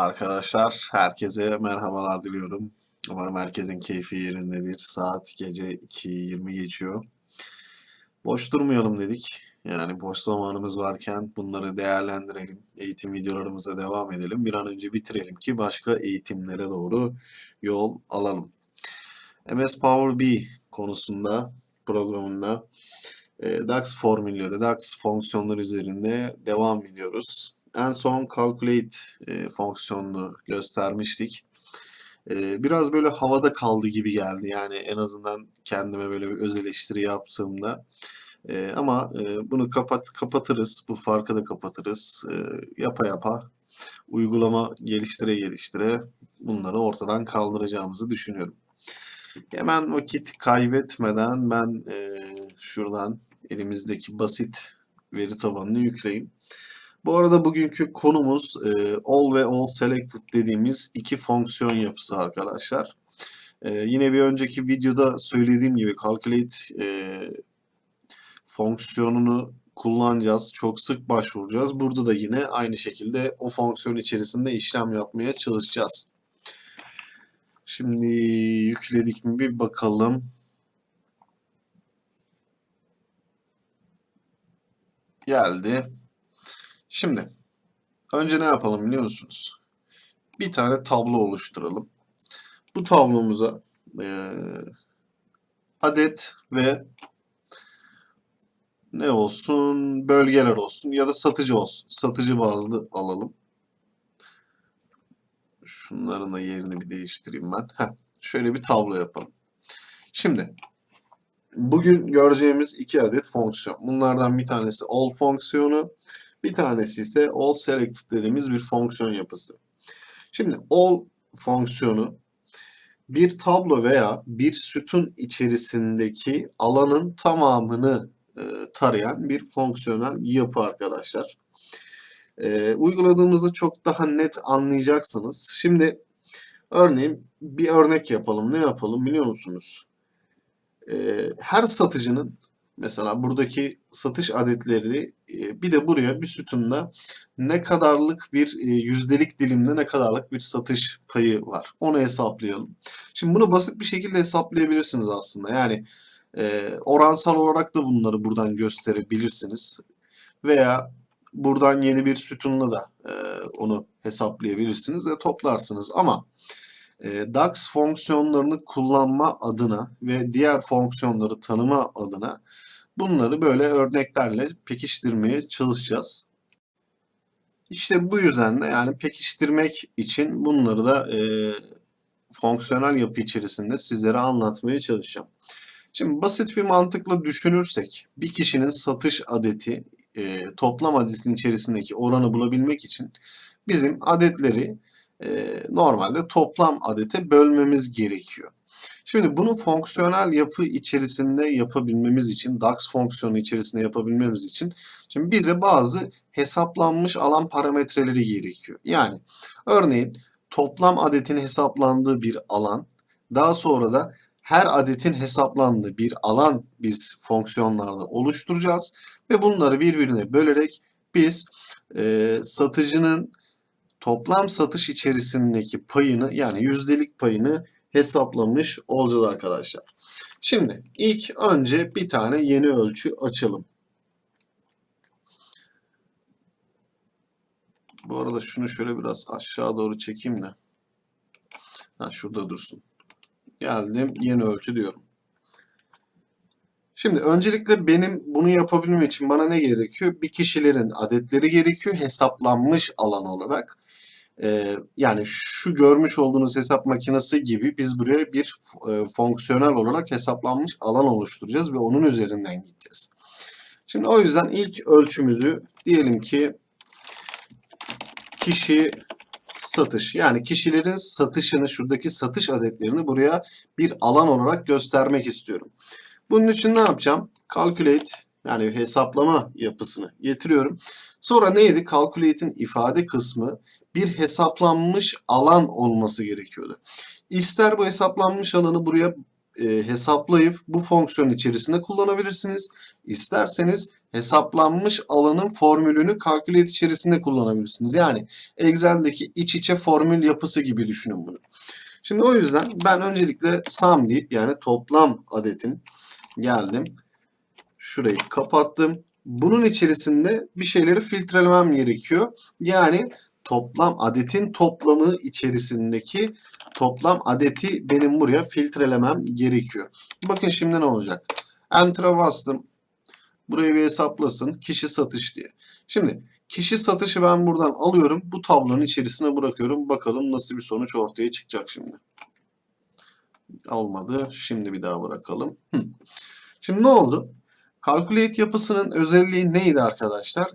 Arkadaşlar herkese merhabalar diliyorum. Umarım herkesin keyfi yerindedir. Saat gece 2.20 geçiyor. Boş durmayalım dedik. Yani boş zamanımız varken bunları değerlendirelim. Eğitim videolarımıza devam edelim. Bir an önce bitirelim ki başka eğitimlere doğru yol alalım. MS Power B konusunda programında e, DAX formülleri, DAX fonksiyonları üzerinde devam ediyoruz. En son calculate e, fonksiyonunu göstermiştik. E, biraz böyle havada kaldı gibi geldi. Yani en azından kendime böyle bir öz eleştiri yaptığımda. E, ama e, bunu kapat kapatırız. Bu farkı da kapatırız. E, yapa yapa uygulama geliştire geliştire bunları ortadan kaldıracağımızı düşünüyorum. Hemen vakit kaybetmeden ben e, şuradan elimizdeki basit veri tabanını yükleyeyim. Bu arada bugünkü konumuz e, all ve all selected dediğimiz iki fonksiyon yapısı arkadaşlar. E, yine bir önceki videoda söylediğim gibi calculate e, fonksiyonunu kullanacağız. Çok sık başvuracağız. Burada da yine aynı şekilde o fonksiyon içerisinde işlem yapmaya çalışacağız. Şimdi yükledik mi bir bakalım. Geldi. Şimdi önce ne yapalım biliyor musunuz? Bir tane tablo oluşturalım. Bu tablomuza e, adet ve ne olsun bölgeler olsun ya da satıcı olsun. Satıcı bazlı alalım. Şunların da yerini bir değiştireyim ben. Heh, şöyle bir tablo yapalım. Şimdi bugün göreceğimiz iki adet fonksiyon. Bunlardan bir tanesi all fonksiyonu, bir tanesi ise all selected dediğimiz bir fonksiyon yapısı. Şimdi all fonksiyonu bir tablo veya bir sütun içerisindeki alanın tamamını e, tarayan bir fonksiyonel yapı arkadaşlar. E, uyguladığımızda çok daha net anlayacaksınız. Şimdi örneğin bir örnek yapalım. Ne yapalım biliyor musunuz? E, her satıcının mesela buradaki satış adetleri e, bir de buraya bir sütunda ne kadarlık bir e, yüzdelik dilimde ne kadarlık bir satış payı var. Onu hesaplayalım. Şimdi bunu basit bir şekilde hesaplayabilirsiniz aslında. Yani e, oransal olarak da bunları buradan gösterebilirsiniz. Veya buradan yeni bir sütunla da onu hesaplayabilirsiniz ve toplarsınız. Ama DAX fonksiyonlarını kullanma adına ve diğer fonksiyonları tanıma adına bunları böyle örneklerle pekiştirmeye çalışacağız. İşte bu yüzden de yani pekiştirmek için bunları da e, fonksiyonel yapı içerisinde sizlere anlatmaya çalışacağım. Şimdi basit bir mantıkla düşünürsek bir kişinin satış adeti e, toplam adetin içerisindeki oranı bulabilmek için bizim adetleri e, normalde toplam adete bölmemiz gerekiyor. Şimdi bunu fonksiyonel yapı içerisinde yapabilmemiz için, DAX fonksiyonu içerisinde yapabilmemiz için şimdi bize bazı hesaplanmış alan parametreleri gerekiyor. Yani örneğin toplam adetin hesaplandığı bir alan, daha sonra da her adetin hesaplandığı bir alan biz fonksiyonlarda oluşturacağız ve bunları birbirine bölerek biz e, satıcının toplam satış içerisindeki payını yani yüzdelik payını hesaplamış olacağız arkadaşlar. Şimdi ilk önce bir tane yeni ölçü açalım. Bu arada şunu şöyle biraz aşağı doğru çekeyim de. Ha, şurada dursun. Geldim yeni ölçü diyorum. Şimdi öncelikle benim bunu yapabilmem için bana ne gerekiyor? Bir kişilerin adetleri gerekiyor hesaplanmış alan olarak. Ee, yani şu görmüş olduğunuz hesap makinesi gibi biz buraya bir e, fonksiyonel olarak hesaplanmış alan oluşturacağız ve onun üzerinden gideceğiz. Şimdi o yüzden ilk ölçümüzü diyelim ki kişi satış yani kişilerin satışını şuradaki satış adetlerini buraya bir alan olarak göstermek istiyorum. Bunun için ne yapacağım? Calculate yani hesaplama yapısını getiriyorum. Sonra neydi? Calculate'in ifade kısmı bir hesaplanmış alan olması gerekiyordu. İster bu hesaplanmış alanı buraya e, hesaplayıp bu fonksiyon içerisinde kullanabilirsiniz. İsterseniz hesaplanmış alanın formülünü calculate içerisinde kullanabilirsiniz. Yani Excel'deki iç içe formül yapısı gibi düşünün bunu. Şimdi o yüzden ben öncelikle sum deyip yani toplam adetin geldim. Şurayı kapattım. Bunun içerisinde bir şeyleri filtrelemem gerekiyor. Yani toplam adetin toplamı içerisindeki toplam adeti benim buraya filtrelemem gerekiyor. Bakın şimdi ne olacak? Enter'a bastım. Burayı bir hesaplasın. Kişi satış diye. Şimdi kişi satışı ben buradan alıyorum. Bu tablonun içerisine bırakıyorum. Bakalım nasıl bir sonuç ortaya çıkacak şimdi. Olmadı. Şimdi bir daha bırakalım. Şimdi ne oldu? Calculate yapısının özelliği neydi arkadaşlar?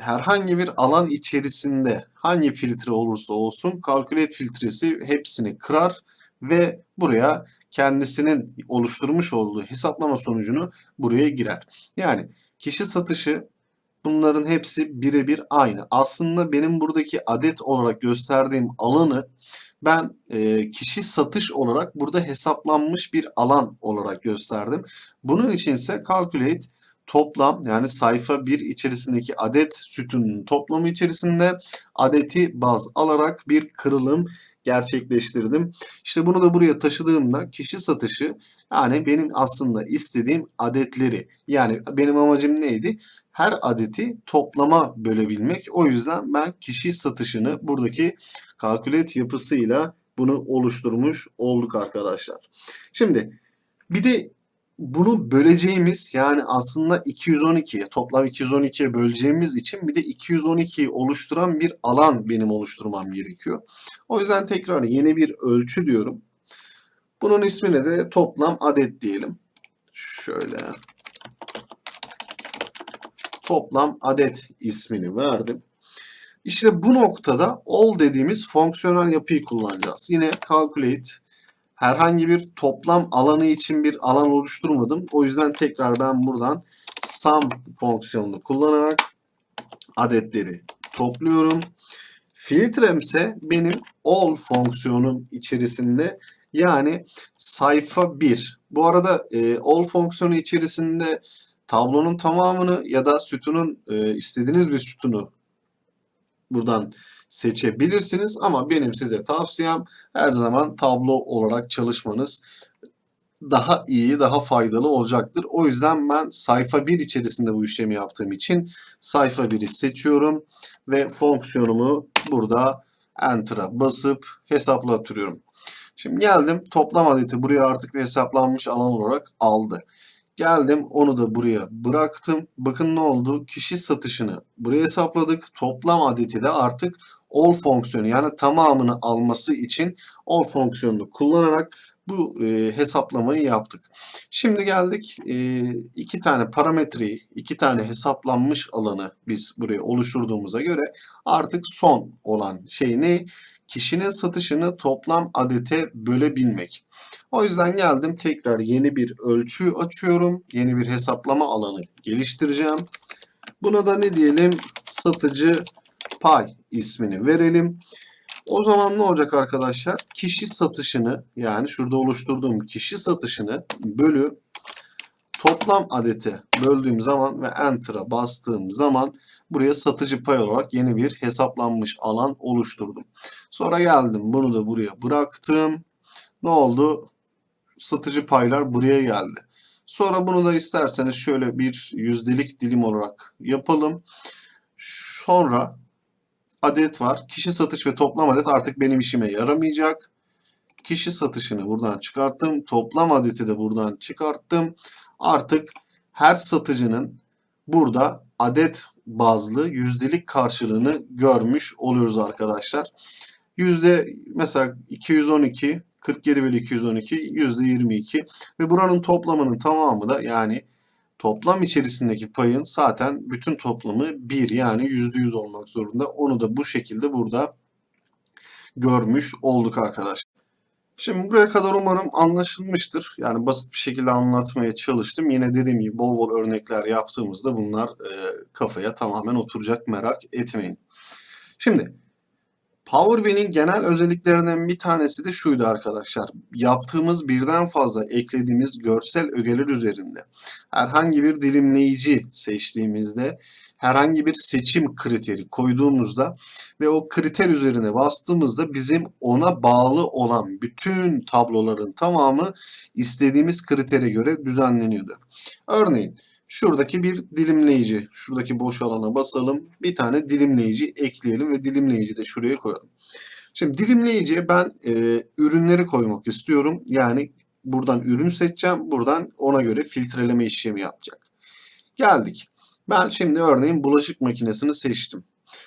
Herhangi bir alan içerisinde hangi filtre olursa olsun Calculate filtresi hepsini kırar ve buraya kendisinin oluşturmuş olduğu hesaplama sonucunu buraya girer. Yani kişi satışı bunların hepsi birebir aynı. Aslında benim buradaki adet olarak gösterdiğim alanı ben e, kişi satış olarak burada hesaplanmış bir alan olarak gösterdim. Bunun için ise calculate toplam yani sayfa 1 içerisindeki adet sütunun toplamı içerisinde adeti baz alarak bir kırılım gerçekleştirdim. İşte bunu da buraya taşıdığımda kişi satışı yani benim aslında istediğim adetleri yani benim amacım neydi? Her adeti toplama bölebilmek. O yüzden ben kişi satışını buradaki calculate yapısıyla bunu oluşturmuş olduk arkadaşlar. Şimdi bir de bunu böleceğimiz yani aslında 212'ye toplam 212'ye böleceğimiz için bir de 212'yi oluşturan bir alan benim oluşturmam gerekiyor. O yüzden tekrar yeni bir ölçü diyorum. Bunun ismine de toplam adet diyelim. Şöyle. Toplam adet ismini verdim. İşte bu noktada all dediğimiz fonksiyonel yapıyı kullanacağız. Yine calculate herhangi bir toplam alanı için bir alan oluşturmadım. O yüzden tekrar ben buradan sum fonksiyonunu kullanarak adetleri topluyorum. Filtrem ise benim all fonksiyonum içerisinde yani sayfa 1. Bu arada e, all fonksiyonu içerisinde tablonun tamamını ya da sütunun e, istediğiniz bir sütunu buradan seçebilirsiniz ama benim size tavsiyem her zaman tablo olarak çalışmanız daha iyi, daha faydalı olacaktır. O yüzden ben sayfa 1 içerisinde bu işlemi yaptığım için sayfa 1'i seçiyorum ve fonksiyonumu burada Enter'a basıp hesaplatıyorum. Şimdi geldim toplam adeti buraya artık bir hesaplanmış alan olarak aldı. Geldim onu da buraya bıraktım. Bakın ne oldu? Kişi satışını buraya hesapladık. Toplam adeti de artık all fonksiyonu yani tamamını alması için all fonksiyonunu kullanarak bu e, hesaplamayı yaptık. Şimdi geldik e, iki tane parametreyi, iki tane hesaplanmış alanı biz buraya oluşturduğumuza göre artık son olan şey ne? Kişinin satışını toplam adete bölebilmek. O yüzden geldim tekrar yeni bir ölçü açıyorum. Yeni bir hesaplama alanı geliştireceğim. Buna da ne diyelim? Satıcı pay ismini verelim. O zaman ne olacak arkadaşlar? Kişi satışını yani şurada oluşturduğum kişi satışını bölü toplam adete böldüğüm zaman ve Enter'a bastığım zaman buraya satıcı pay olarak yeni bir hesaplanmış alan oluşturdum. Sonra geldim bunu da buraya bıraktım. Ne oldu? Satıcı paylar buraya geldi. Sonra bunu da isterseniz şöyle bir yüzdelik dilim olarak yapalım. Sonra adet var. Kişi satış ve toplam adet artık benim işime yaramayacak. Kişi satışını buradan çıkarttım. Toplam adeti de buradan çıkarttım. Artık her satıcının burada adet bazlı yüzdelik karşılığını görmüş oluyoruz arkadaşlar. Yüzde mesela 212, 47 bölü 212, yüzde 22 ve buranın toplamının tamamı da yani toplam içerisindeki payın zaten bütün toplamı 1 yani %100 olmak zorunda. Onu da bu şekilde burada görmüş olduk arkadaşlar. Şimdi buraya kadar umarım anlaşılmıştır. Yani basit bir şekilde anlatmaya çalıştım. Yine dediğim gibi bol bol örnekler yaptığımızda bunlar e, kafaya tamamen oturacak merak etmeyin. Şimdi Power genel özelliklerinden bir tanesi de şuydu arkadaşlar. Yaptığımız birden fazla eklediğimiz görsel ögeler üzerinde herhangi bir dilimleyici seçtiğimizde herhangi bir seçim kriteri koyduğumuzda ve o kriter üzerine bastığımızda bizim ona bağlı olan bütün tabloların tamamı istediğimiz kritere göre düzenleniyordu. Örneğin şuradaki bir dilimleyici, şuradaki boş alana basalım, bir tane dilimleyici ekleyelim ve dilimleyici de şuraya koyalım. Şimdi dilimleyiciye ben e, ürünleri koymak istiyorum. Yani buradan ürün seçeceğim, buradan ona göre filtreleme işlemi yapacak. Geldik. Ben şimdi örneğin bulaşık makinesini seçtim.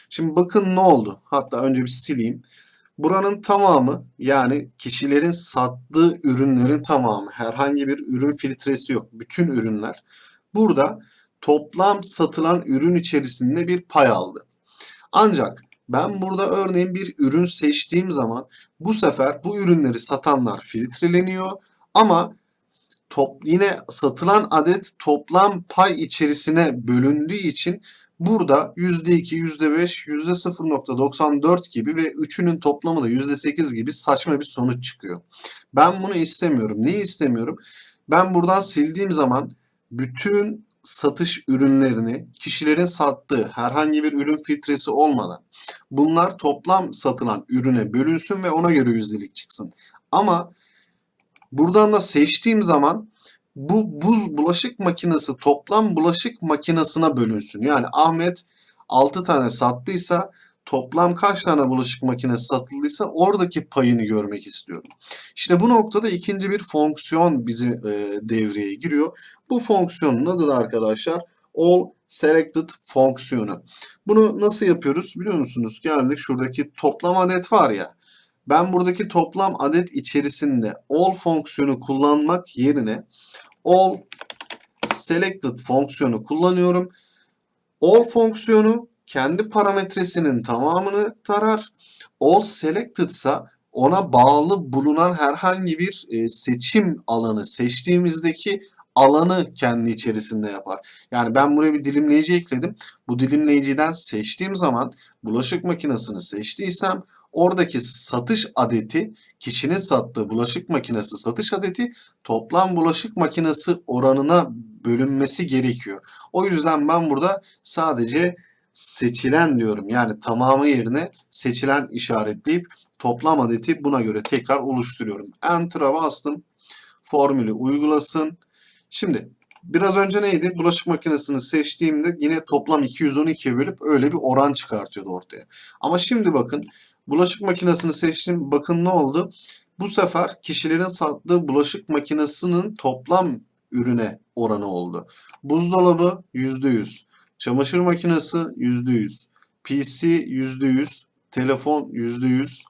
Şimdi bakın ne oldu? Hatta önce bir sileyim. Buranın tamamı yani kişilerin sattığı ürünlerin tamamı herhangi bir ürün filtresi yok. Bütün ürünler burada toplam satılan ürün içerisinde bir pay aldı. Ancak ben burada örneğin bir ürün seçtiğim zaman bu sefer bu ürünleri satanlar filtreleniyor ama top, yine satılan adet toplam pay içerisine bölündüğü için burada %2, %5, %0.94 gibi ve üçünün toplamı da %8 gibi saçma bir sonuç çıkıyor. Ben bunu istemiyorum. Neyi istemiyorum? Ben buradan sildiğim zaman bütün satış ürünlerini kişilerin sattığı herhangi bir ürün filtresi olmadan bunlar toplam satılan ürüne bölünsün ve ona göre yüzdelik çıksın. Ama buradan da seçtiğim zaman bu buz bulaşık makinesi toplam bulaşık makinesine bölünsün. Yani Ahmet 6 tane sattıysa toplam kaç tane bulaşık makinesi satıldıysa oradaki payını görmek istiyorum. İşte bu noktada ikinci bir fonksiyon bizi e, devreye giriyor. Bu fonksiyonun adı da arkadaşlar all selected fonksiyonu. Bunu nasıl yapıyoruz biliyor musunuz? Geldik şuradaki toplam adet var ya. Ben buradaki toplam adet içerisinde all fonksiyonu kullanmak yerine all selected fonksiyonu kullanıyorum. All fonksiyonu kendi parametresinin tamamını tarar. All selected ise ona bağlı bulunan herhangi bir e, seçim alanı seçtiğimizdeki alanı kendi içerisinde yapar. Yani ben buraya bir dilimleyici ekledim. Bu dilimleyiciden seçtiğim zaman bulaşık makinesini seçtiysem oradaki satış adeti kişinin sattığı bulaşık makinesi satış adeti toplam bulaşık makinesi oranına bölünmesi gerekiyor. O yüzden ben burada sadece seçilen diyorum. Yani tamamı yerine seçilen işaretleyip toplam adeti buna göre tekrar oluşturuyorum. Enter'a bastım. Formülü uygulasın. Şimdi biraz önce neydi? Bulaşık makinesini seçtiğimde yine toplam 212'ye bölüp öyle bir oran çıkartıyordu ortaya. Ama şimdi bakın bulaşık makinesini seçtim. Bakın ne oldu? Bu sefer kişilerin sattığı bulaşık makinesinin toplam ürüne oranı oldu. Buzdolabı %100. Çamaşır makinesi %100. PC %100. Telefon %100.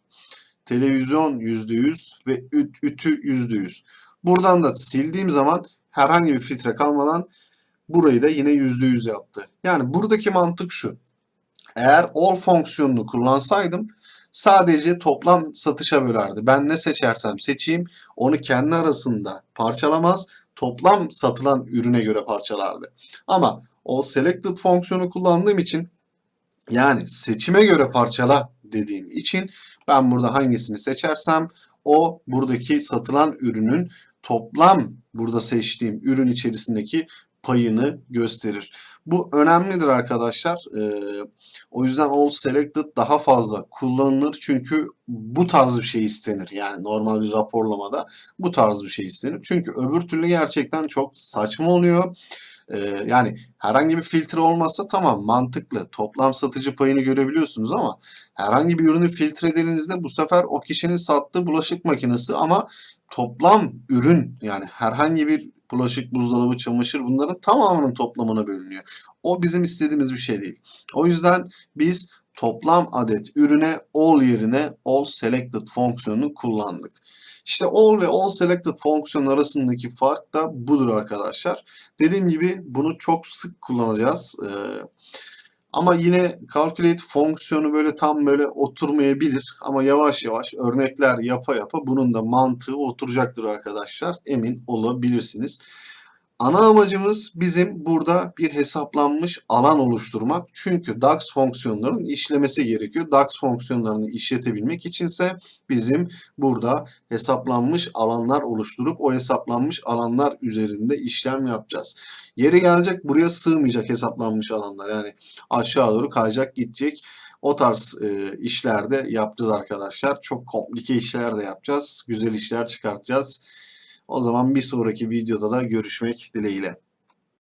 Televizyon %100 ve üt, ütü %100. Buradan da sildiğim zaman herhangi bir filtre kalmadan burayı da yine %100 yaptı. Yani buradaki mantık şu. Eğer all fonksiyonunu kullansaydım sadece toplam satışa bölerdi. Ben ne seçersem seçeyim onu kendi arasında parçalamaz, toplam satılan ürüne göre parçalardı. Ama all selected fonksiyonu kullandığım için yani seçime göre parçala dediğim için ben burada hangisini seçersem o buradaki satılan ürünün toplam burada seçtiğim ürün içerisindeki payını gösterir. Bu önemlidir arkadaşlar. Ee, o yüzden all selected daha fazla kullanılır. Çünkü bu tarz bir şey istenir. Yani normal bir raporlamada bu tarz bir şey istenir. Çünkü öbür türlü gerçekten çok saçma oluyor. Ee, yani herhangi bir filtre olmazsa tamam mantıklı. Toplam satıcı payını görebiliyorsunuz ama herhangi bir ürünü filtrelediğinizde bu sefer o kişinin sattığı bulaşık makinesi ama toplam ürün yani herhangi bir bulaşık, buzdolabı, çamaşır bunların tamamının toplamına bölünüyor. O bizim istediğimiz bir şey değil. O yüzden biz toplam adet ürüne all yerine all selected fonksiyonunu kullandık. İşte all ve all selected fonksiyon arasındaki fark da budur arkadaşlar. Dediğim gibi bunu çok sık kullanacağız. Ee, ama yine calculate fonksiyonu böyle tam böyle oturmayabilir. Ama yavaş yavaş örnekler yapa yapa bunun da mantığı oturacaktır arkadaşlar. Emin olabilirsiniz. Ana amacımız bizim burada bir hesaplanmış alan oluşturmak. Çünkü DAX fonksiyonlarının işlemesi gerekiyor. DAX fonksiyonlarını işletebilmek içinse bizim burada hesaplanmış alanlar oluşturup o hesaplanmış alanlar üzerinde işlem yapacağız. Yeri gelecek buraya sığmayacak hesaplanmış alanlar. Yani aşağı doğru kayacak gidecek. O tarz e, işler de yapacağız arkadaşlar. Çok komplike işler de yapacağız. Güzel işler çıkartacağız. O zaman bir sonraki videoda da görüşmek dileğiyle.